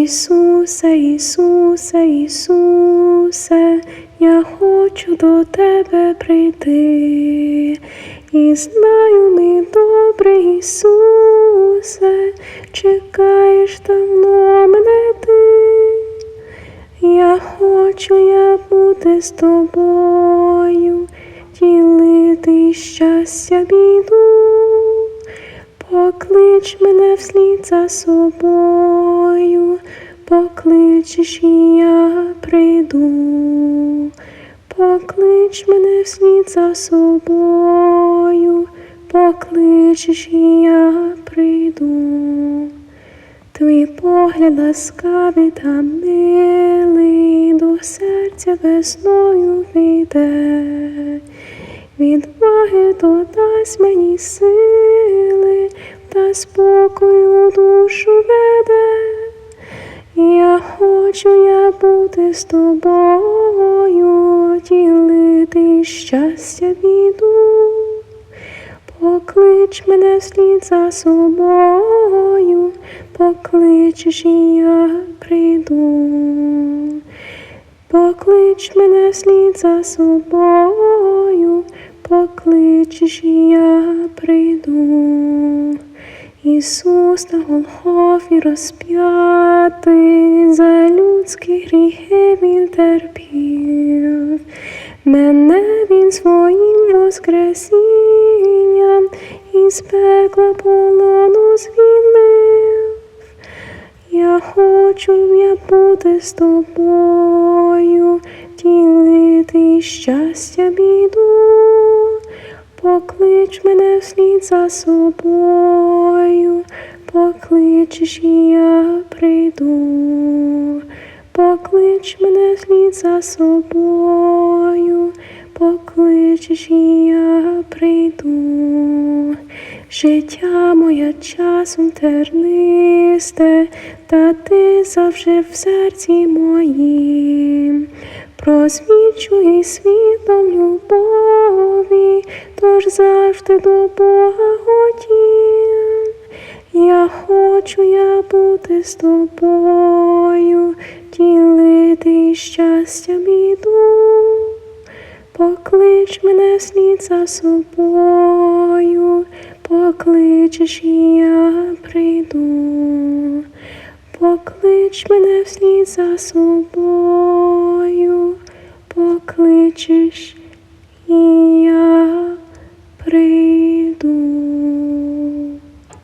Ісусе, Ісусе, Ісусе, я хочу до Тебе прийти. І знаю, мій добрий Ісусе, чекаєш давно мене ти. Я хочу я бути з тобою, ділити щастя біду. Поклич мене вслід за собою, покличеш і я прийду, поклич мене вслід за собою, покличеш і я прийду. Твій погляд ласкавий та милий до серця весною війде, відваги додасть мені сили та спокою душу веде. Я хочу я бути з тобою, ділити щастя біду. Поклич мене вслід за собою, покличеш і я прийду. Поклич мене вслід за собою, покличеш і я прийду. Ісус на Голгофі розп'ятий, за людські гріхи він терпів. Мене він своїм воскресінням із пекла полону звільнив. Я хочу я бути з тобою, ділити щастя біду. Поклич мене вслід за собою, покличеш і я прийду. Поклич мене вслід за собою, покличеш і я прийду. Життя моє часом тернисте, та ти завжди в серці моїм. Просвічуй світом любові, тож завжди до Бога готів. Хочу я бути з тобою, ділити щастя біду. Поклич мене вслід за собою, покличеш і я прийду. Поклич мене вслід за собою, покличеш